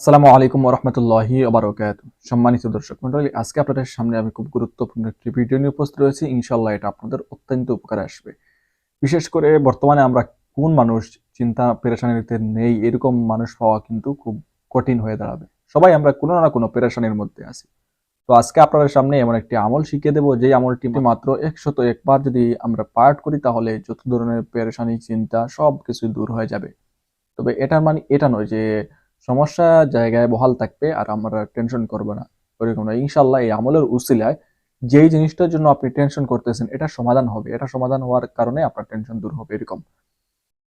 আসসালামু আলাইকুম রহমতুল্লাহি ওবরাকাত সম্মানিত দর্শক মন্ডলী আজকে আপনাদের সামনে আমি খুব গুরুত্বপূর্ণ একটি ভিডিও নিয়ে উপস্থিত রয়েছি। ইনশাল্লাহ এটা আপনাদের অত্যন্ত উপকারে আসবে। বিশেষ করে বর্তমানে আমরা কোন মানুষ চিন্তা পেরেশানিতে নেই, এরকম মানুষ পাওয়া কিন্তু খুব কঠিন হয়ে দাঁড়াবে। সবাই আমরা কোনো না কোনো পেরেশানির মধ্যে আছি। তো আজকে আপনাদের সামনে এমন একটি আমল শিখিয়ে দেবো যে আমলটি মাত্র একশত একবার যদি আমরা পাঠ করি, তাহলে যত ধরনের পেরেশানি, চিন্তা সব কিছু দূর হয়ে যাবে। তবে এটার মানে এটা নয় যে সমস্যা জায়গায় বহাল থাকবে আর আমরা টেনশন করব না। ওইরকম না। ইনশাল্লাহ এই আমলের উসিলায় যেই জিনিসটার জন্য আপনি টেনশন করতেছেন, এটা সমাধান হবে। এটা সমাধান হওয়ার কারণে আপনার টেনশন দূর হবে এরকম।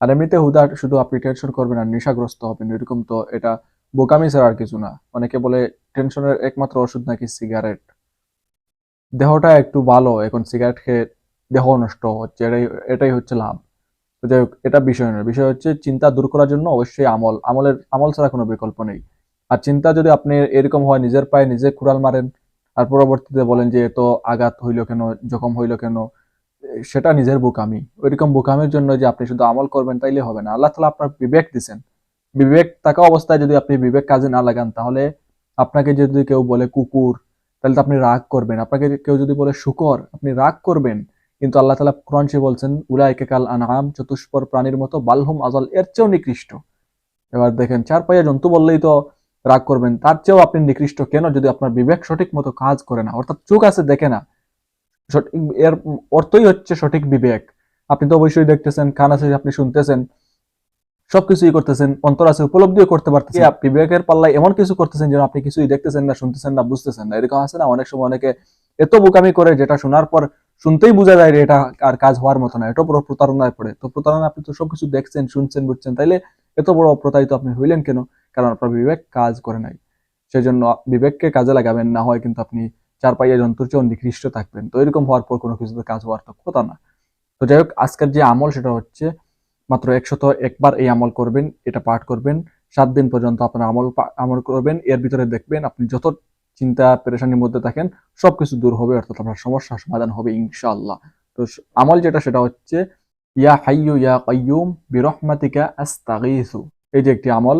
আর এমনিতে হুদা শুধু আপনি টেনশন করবেন আর নেশাগ্রস্ত হবেন, এরকম তো এটা বোকামি ছাড়া আর কিছু না। অনেকে বলে টেনশনের একমাত্র ওষুধ নাকি সিগারেট দেহটা একটু ভালো, এখন সিগারেট খেয়ে দেহ নষ্ট হচ্ছে, এটাই এটাই হচ্ছে লাভ। যাই হোক, এটা বিষয় নয়। বিষয় হচ্ছে চিন্তা দূর করার জন্য অবশ্যই আমল। আমলের, আমল ছাড়া কোনো বিকল্প নেই। আর চিন্তা যদি আপনি এরকম হয়, নিজের পায়ে নিজে কুড়াল মারেন, আর পরবর্তীতে বলেন যে, এত আঘাত হইল কেন? জখম হইল কেন? সেটা নিজের বোকামি। ওইরকম বোকামির জন্য যে আপনি শুধু আমল করবেন, তাইলে হবে না। আল্লাহ তালা আপনার বিবেক দিছেন। বিবেক থাকা অবস্থায় যদি আপনি বিবেক কাজে না লাগান, তাহলে আপনাকে যদি কেউ বলে কুকুর, তাহলে তো আপনি রাগ করবেন। আপনাকে কেউ যদি বলে শুকর, আপনি রাগ করবেন। কিন্তু আল্লাহ তালা কোরআন সে বলছেন উলাইকে কাল আনাম চতুষ্পর প্রাণীর মতো বালহুম আজল এর চেয়েও নিকৃষ্ট। এবার দেখেন চার পায়ে জন্তু বললেই তো রাগ করবেন তার চেয়েও আপনি নিকৃষ্ট কেন যদি আপনার বিবেক সঠিক মতো কাজ করে না? অর্থাৎ চোখ আছে দেখে না। সঠিক এর অর্থই হচ্ছে সঠিক বিবেক। আপনি তো অবশ্যই দেখতেছেন কান আছে আপনি শুনতেছেন সবকিছুই করতেছেন অন্তর আছে উপলব্ধিও করতে পারতেছেন। আপনি বিবেকের পাল্লায় এমন কিছু করতেছেন যেন আপনি কিছুই দেখতেছেন না শুনতেছেন না বুঝতেছেন না। এরকম আছে না অনেক সময় অনেকে এত বোকামি করে যেটা শোনার পর শুনতেই বোঝা যায় এটা আর কাজ হওয়ার মতো না এটা বড় প্রতারণায় পড়ে। তো প্রতারণা আপনি তো সবকিছু দেখছেন, শুনছেন, বুঝছেন, তাইলে এত বড় প্রতারিত আপনি হইলেন কেন? কারণ আপনার বিবেক কাজ করে নাই। সেই জন্য বিবেককে কাজে লাগাবেন, না হয় কিন্তু আপনি চার পাইয়া যন্ত্র চেয়েও নিকৃষ্ট থাকবেন। তো এরকম হওয়ার পর কোনো কিছুতে কাজ হওয়ার তো কথা না। তো যাই হোক, আজকের যে আমল সেটা হচ্ছে মাত্র একশত একবার এই আমল করবেন, এটা পাঠ করবেন, সাত দিন পর্যন্ত আপনার আমল আমল করবেন, এর ভিতরে দেখবেন আপনি যত চিন্তা, পেরেশানির মধ্যে থাকেন, সবকিছু দূর হবে, অর্থাৎ আপনার সমস্যার সমাধান হবে, ইনশাআল্লাহ। তো আমল যেটা সেটা হচ্ছে, ইয়া হাইয়ু ইয়া কাইয়ুম বিরহমাতিকা আস্তাগীসু। এই যে একটি আমল,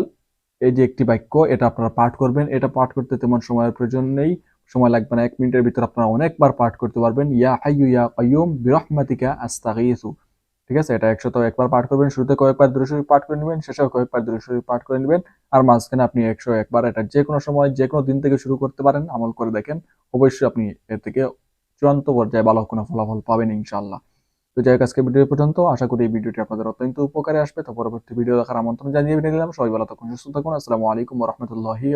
এই যে একটি বাক্য, এটা আপনারা পাঠ করবেন। এটা পাঠ করতে তেমন সময়ের প্রয়োজন নেই, সময় লাগবে না, এক মিনিটের ভিতরে আপনারা অনেকবার পাঠ করতে পারবেন, ইয়া হাইয়ু ইয়া কাইয়ুম বিরহমাতিকা আস্তাগীসু। ঠিক আছে? এটা একশত একবার পাঠ করবেন, শুরুতে কয়েকবার দূরশরী পাঠ করে নেবেন, শেষেও কয়েকবার দূরশরী পাঠ করে নেবেন। আর মাঝখানে আপনি একশো একবার এটা যে কোনো সময়, যে কোনো দিন থেকে শুরু করতে পারেন, আমল করে দেখেন। অবশ্যই আপনি এর থেকে চূড়ান্ত পর্যায়ে ভালো কোনো ফলাফল পাবেন ইনশাল্লাহ তো যাই হোক আজকে ভিডিও পর্যন্ত। আশা করি এই ভিডিওটি আপনাদের অত্যন্ত উপকারে আসবে। তো পরবর্তী ভিডিও দেখার আমন্ত্রণ জানিয়ে দিলাম সবাই ভালো থাকুন, সুস্থ থাকুন। আসসালামু আলাইকুম রহমতুল্লাহি